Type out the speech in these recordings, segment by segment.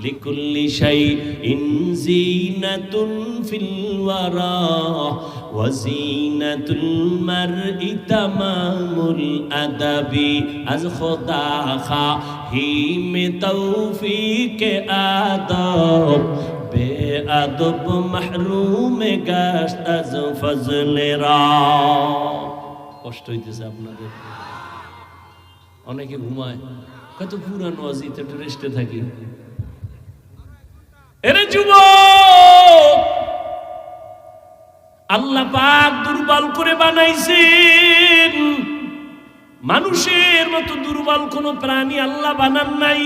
لكل شيء زينة في الورى وزينة المرء تمام الأدب از خدا خواهیم توفیق آداب بے ادب محروم گشت از فضل را কষ্ট হইতেছে আপনাদের অনেকে ঘুমায় কত পুরানো অজিত একটু রেস্টে থাকি এরে যুব আল্লাহ পাক দুর্বল করে বানাইছেন। মানুষের মতো দুর্বল কোন প্রাণী আল্লাহ বানান নাই।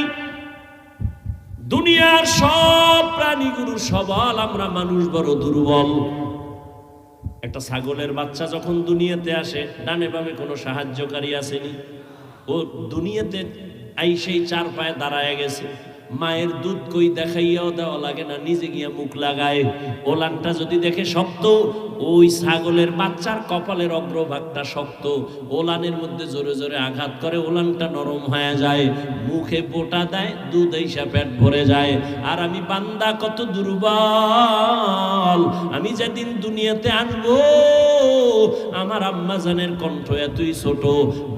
দুনিয়ার সব প্রাণীগুলো সবল আমরা মানুষ বড় দুর্বল। একটা ছাগলের বাচ্চা যখন দুনিয়াতে আসে, ডানে বামে কোনো সাহায্যকারী আসেনি। ও দুনিয়াতে আইসেই চার পায়ে দাঁড়ায় গেছে। মায়ের দুধ কই দেখাইয়াও দেওয়া লাগে না, নিজে গিয়া মুখ লাগায়। ওলানটা যদি দেখে শক্ত, ওই ছাগলের বাচ্চার কপালের অগ্রভাগটা শক্ত। ওলানের মধ্যে জোরে জোরে আঘাত করে ওলানটা নরম হয়ে যায়। মুখে বোটা দেয়, দুধ এইসা পেট ভরে যায়। আর আমি বান্দা কত দুর্বল, আমি যেদিন দুনিয়াতে আনব আমার আম্মা জানের কণ্ঠ এতই ছোট,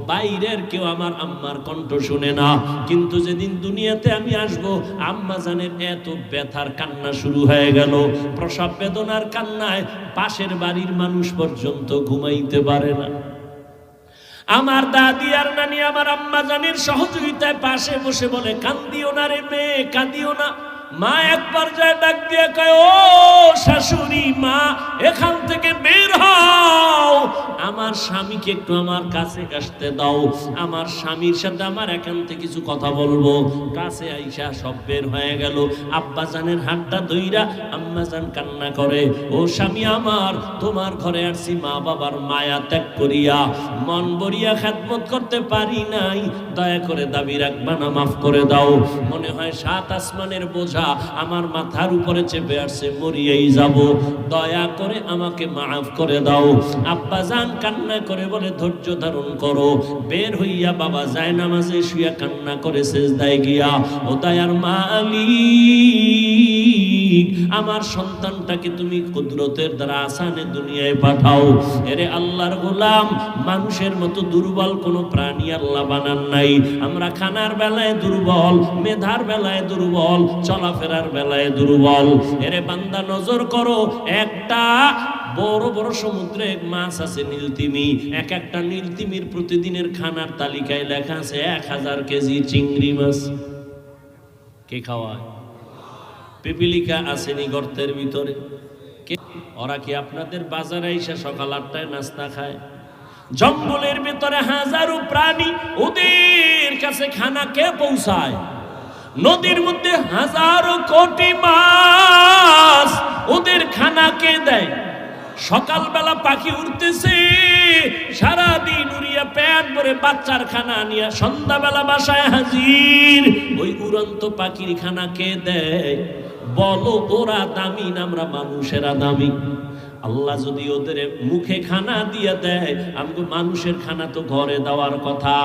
বাইরের কেউ আমার আম্মার কণ্ঠ শুনে না। কিন্তু যেদিন দুনিয়াতে আমি আসব, আম্মা জানের এত ব্যথার কান্না শুরু হয়ে গেল। প্রসব বেদনার কান্নায় পাশের বাড়ির মানুষ পর্যন্ত ঘুমাইতে পারে না। আমার দাদি আর নানি আমার আম্মা জানের সহযোগিতায় পাশে বসে বলে, কান্দিও না রে মেয়ে, কাঁদিও না। মা এক পর্যায়ে ডাক দিয়ে কয়, ও শাশুড়ি মা, এখান থেকে বের হও আমার স্বামীকে একটু আমার কাছে আসতে দাও। আমার স্বামীর সাথে আমার থেকে কিছু কথা বলব। কাছে আইসা সব বের হয়ে গেল। আব্বা জানের হাতটা ধইরা আম্মা জান কান্না করে, ও স্বামী আমার, তোমার ঘরে আসছি মা বাবার মায়া ত্যাগ করিয়া। মন বরিয়া খাদমত করতে পারি নাই। দয়া করে দাবি রাখবা না, মাফ করে দাও। মনে হয় সাত আসমানের বোঝা আমার মাথার উপরে চেপে আসছে, মরিয়েই যাব। দয়া করে আমাকে মাফ করে দাও। আব্বা জান কান্না করে বলে, ধৈর্য ধারণ করো। বের হইয়া বাবা যায় নামাজে শুয়া কান্না করে শেষ দায় গিয়া, ও তাই আর মা মালিক আমার সন্তানটাকে তুমি কুদরতের দ্বারা আসানে দুনিয়ায় পাঠাও। এরে আল্লাহর গোলাম, মানুষের মতো দুর্বল কোনো প্রাণী আল্লাহ বানান নাই। আমরা খানার বেলায় দুর্বল, মেধার বেলায় দুর্বল, চলাফেরার বেলায় দুর্বল। এরে বান্দা, নজর করো, একটা বড় বড় সমুদ্রে মাছ আছে নীলতিমি। এক একটা নীলতিমির প্রতিদিনের খানার তালিকায় লেখা আছে, এক হাজার কেজি চিংড়ি মাছ। কে খাওয়ায়? পিপিলিকা আসেনি গর্তের ভিতরে। ওরা কি আপনাদের বাজারে এসে সকাল আটটায় নাস্তা খায়? জঙ্গলের ভিতরে হাজারো প্রাণী, ওদের কাছে খানা কে পৌঁছায়? নদীর মধ্যে হাজারো কোটি মাছ, ওদের খানা কে দেয়? সকালবেলা পাখি উঠতেছে সারাদিন উড়িয়া প্যান ভরে বাচ্চার খানা নিয়ে সন্ধ্যাবেলা বাসায় হাজির। ওই উড়ন্ত পাখির খানা কে দেয়? বলো তোরা দামি আমরা মানুষেরা দামি। আল্লাহ যদি ওদের মুখে খানা দিয়ে দেয় আমাকে মানুষের খানা তো ঘরে দেওয়ার কথা।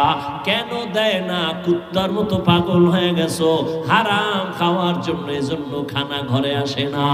কেন দেয় না? কুত্তার মতো পাগল হয়ে গেছো। হারাম খাওয়ার জন্য এজন্য খানা ঘরে আসে না।